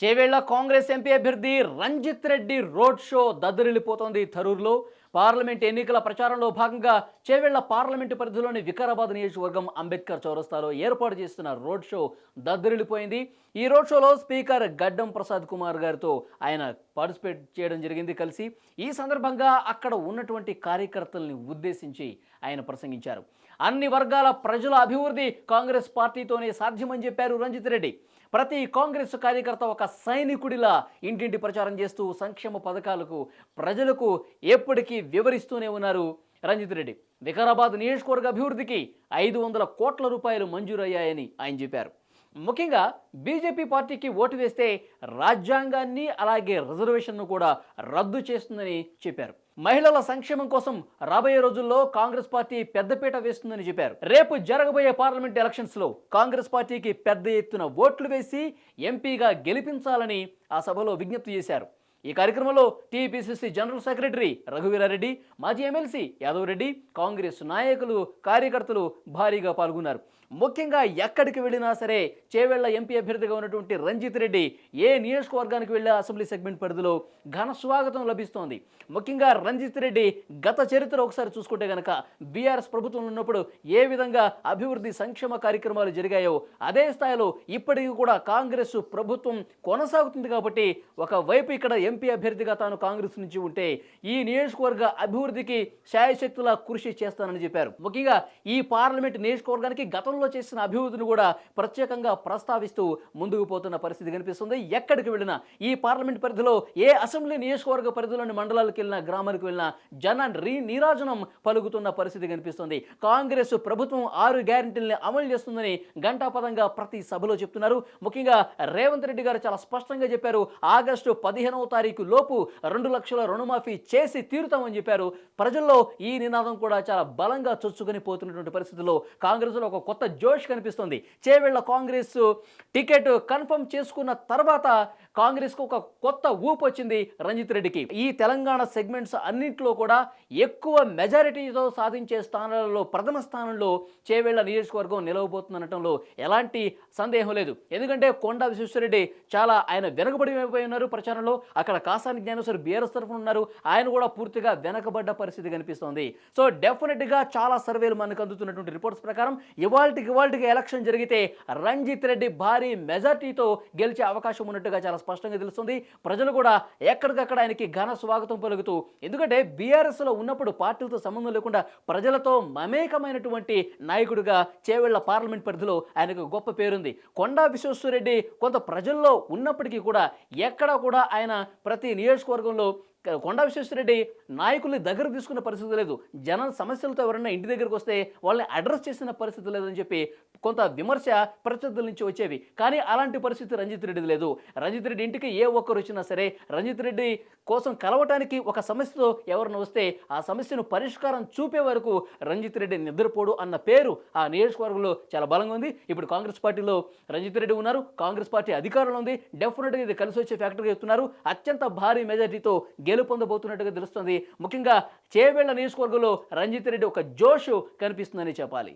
Chevella Congress MP అభ్యర్థి Ranjith Reddy road show దద్దరిల్లిపోతోంది థరూర్లో పార్లమెంట్ ఎన్నికల ప్రచారంలో భాగంగా చేవెళ్ళ పార్లమెంటు పరిధిలోని వికారాబాద్ నియోజకవర్గం అంబేద్కర్ చౌరస్తాలో ఏర్పాటు చేస్తున్న రోడ్ షో దద్దరిల్లిపోయింది. ఈ రోడ్ షోలో స్పీకర్ గడ్డం ప్రసాద్ కుమార్ గారితో ఆయన పార్టిసిపేట్ చేయడం జరిగింది కలిసి. ఈ సందర్భంగా అక్కడ ఉన్నటువంటి కార్యకర్తల్ని ఉద్దేశించి ఆయన ప్రసంగించారు. అన్ని వర్గాల ప్రజల అభివృద్ధి కాంగ్రెస్ పార్టీతోనే సాధ్యమని చెప్పారు రంజిత్ రెడ్డి. ప్రతి కాంగ్రెస్ కార్యకర్త ఒక సైనికుడిలా ఇంటింటి ప్రచారం చేస్తూ సంక్షేమ పథకాలకు ప్రజలకు ఎప్పటికీ వివరిస్తూనే ఉన్నారు రంజిత్ రెడ్డి. వికారాబాద్ నియోజకవర్గ అభివృద్ధికి ఐదు వందల కోట్ల రూపాయలు మంజూరయ్యాయని ఆయన చెప్పారు. ముఖ్యంగా బీజేపీ పార్టీకి ఓటు వేస్తే రాజ్యాంగాన్ని అలాగే రిజర్వేషన్ను కూడా రద్దు చేస్తుందని చెప్పారు. మహిళల సంక్షేమం కోసం రాబోయే రోజుల్లో కాంగ్రెస్ పార్టీ పెద్దపీట వేస్తుందని చెప్పారు. రేపు జరగబోయే పార్లమెంట్ ఎలక్షన్స్లో కాంగ్రెస్ పార్టీకి పెద్ద ఎత్తున ఓట్లు వేసి ఎంపీగా గెలిపించాలని ఆ సభలో విజ్ఞప్తి చేశారు. ఈ కార్యక్రమంలో టీపీసీసీ జనరల్ సెక్రటరీ రఘువీరారెడ్డి మాజీ ఎమ్మెల్సీ యాదవ్ రెడ్డి కాంగ్రెస్ నాయకులు కార్యకర్తలు భారీగా పాల్గొన్నారు. ముఖ్యంగా ఎక్కడికి వెళ్ళినా సరే చేవెళ్ళ ఎంపీ అభ్యర్థిగా ఉన్నటువంటి రంజిత్ రెడ్డి ఏ నియోజకవర్గానికి వెళ్ళే అసెంబ్లీ సెగ్మెంట్ పరిధిలో ఘన స్వాగతం లభిస్తోంది. ముఖ్యంగా రంజిత్ రెడ్డి గత చరిత్ర ఒకసారి చూసుకుంటే గనక బీఆర్ఎస్ ప్రభుత్వం ఉన్నప్పుడు ఏ విధంగా అభివృద్ధి సంక్షేమ కార్యక్రమాలు జరిగాయో అదే స్థాయిలో ఇప్పటికీ కూడా కాంగ్రెస్ ప్రభుత్వం కొనసాగుతుంది కాబట్టి ఒకవైపు ఇక్కడ ఎంపీ అభ్యర్థిగా తాను కాంగ్రెస్ నుంచి ఉంటే ఈ నియోజకవర్గ అభివృద్ధికి శాయశక్తులా కృషి చేస్తానని చెప్పారు. ముఖ్యంగా ఈ పార్లమెంట్ నియోజకవర్గానికి గతంలో చేసిన అభివృద్ధిని కూడా ప్రత్యేకంగా ప్రస్తావిస్తూ ముందుకు పోతున్న పరిస్థితి కనిపిస్తుంది. ఎక్కడికి వెళ్ళినా ఈ పార్లమెంట్ పరిధిలో ఏ అసెంబ్లీ నియోజకవర్గ పరిధిలోని మండలాలకు వెళ్ళినా గ్రామాలకు వెళ్ళినా జన రీ నీరాజనం పలుకుతున్న పరిస్థితి కనిపిస్తుంది. కాంగ్రెస్ ప్రభుత్వం ఆరు గ్యారంటీల్ని అమలు చేస్తుందని గంటాపదంగా ప్రతి సభలో చెప్తున్నారు. ముఖ్యంగా రేవంత్ రెడ్డి గారు చాలా స్పష్టంగా చెప్పారు. ఆగస్టు పదిహేనవ తారీఖు లోపు రెండు లక్షల రుణమాఫీ చేసి తీరుతామని చెప్పారు. ప్రజల్లో ఈ నినాదం కూడా చాలా బలంగా చొచ్చుకొని పోతున్నటువంటి పరిస్థితుల్లో కాంగ్రెస్లో ఒక కొత్త జోష్ కనిపిస్తుంది. చేవేళ్ళ కాంగ్రెస్ టికెట్ కన్ఫర్మ్ చేసుకున్న తర్వాత కాంగ్రెస్కు ఒక కొత్త ఊపు వచ్చింది రంజిత్ రెడ్డికి. ఈ తెలంగాణ సెగ్మెంట్స్ అన్నింటిలో కూడా ఎక్కువ మెజారిటీతో సాధించే స్థానాలలో ప్రథమ స్థానంలో చేవేళ్ళ నియోజకవర్గం నిలవబోతుందనటంలో ఎలాంటి సందేహం లేదు. ఎందుకంటే కొండా విశ్వేశ్వరరెడ్డి చాలా ఆయన వెనుకబడి ఉన్నారు ప్రచారంలో. అక్కడ కాసాని జ్ఞానేశ్వర్ బీఆర్ఎస్ తరఫున ఉన్నారు. ఆయన కూడా పూర్తిగా వెనకబడ్డ పరిస్థితి కనిపిస్తోంది. సో డెఫినెట్గా చాలా సర్వేలు మనకు అందుతున్నటువంటి రిపోర్ట్స్ ప్రకారం ఇవాళకి ఇవాల్టికి ఎలక్షన్ జరిగితే రంజిత్ రెడ్డి భారీ మెజార్టీతో గెలిచే అవకాశం ఉన్నట్టుగా చాలా స్పష్టంగా తెలుస్తుంది. ప్రజలు కూడా ఎక్కడికక్కడ ఆయనకి ఘన స్వాగతం పలుకుతూ ఎందుకంటే బీఆర్ఎస్లో ఉన్నప్పుడు పార్టీలతో సంబంధం లేకుండా ప్రజలతో మమేకమైనటువంటి నాయకుడిగా చేవెళ్ళ పార్లమెంట్ పరిధిలో ఆయనకు గొప్ప పేరుంది. కొండా విశ్వేశ్వరరెడ్డి కొంత ప్రజల్లో ఉన్నప్పటికీ కూడా ఎక్కడ కూడా ఆయన ప్రతి నియోజకవర్గంలో కొండా విశ్వేశ్వరరెడ్డి నాయకుల్ని దగ్గర తీసుకున్న పరిస్థితి లేదు. జన సమస్యలతో ఎవరైనా ఇంటి దగ్గరకు వస్తే వాళ్ళని అడ్రస్ చేసిన పరిస్థితి లేదని చెప్పి కొంత విమర్శ ప్రత్యర్థుల నుంచి వచ్చేవి. కానీ అలాంటి పరిస్థితి రంజిత్ రెడ్డిది లేదు. రంజిత్ రెడ్డి ఇంటికి ఏ ఒక్కరు వచ్చినా సరే రంజిత్ రెడ్డి కోసం కలవటానికి ఒక సమస్యతో ఎవరిని వస్తే ఆ సమస్యను పరిష్కారం చూపే వరకు రంజిత్ రెడ్డి నిద్రపోడు అన్న పేరు ఆ నియోజకవర్గంలో చాలా బలంగా ఉంది. ఇప్పుడు కాంగ్రెస్ పార్టీలో రంజిత్ రెడ్డి ఉన్నారు. కాంగ్రెస్ పార్టీ అధికారంలో ఉంది. డెఫినెట్గా ఇది కలిసి వచ్చే ఫ్యాక్టర్గా చెప్తున్నారు. అత్యంత భారీ మెజార్టీతో గెలుపొందబోతున్నట్టుగా తెలుస్తుంది. ముఖ్యంగా చేవేళ్ళ నియోజకవర్గంలో రంజిత్ రెడ్డి ఒక జోషు కనిపిస్తుందని చెప్పాలి.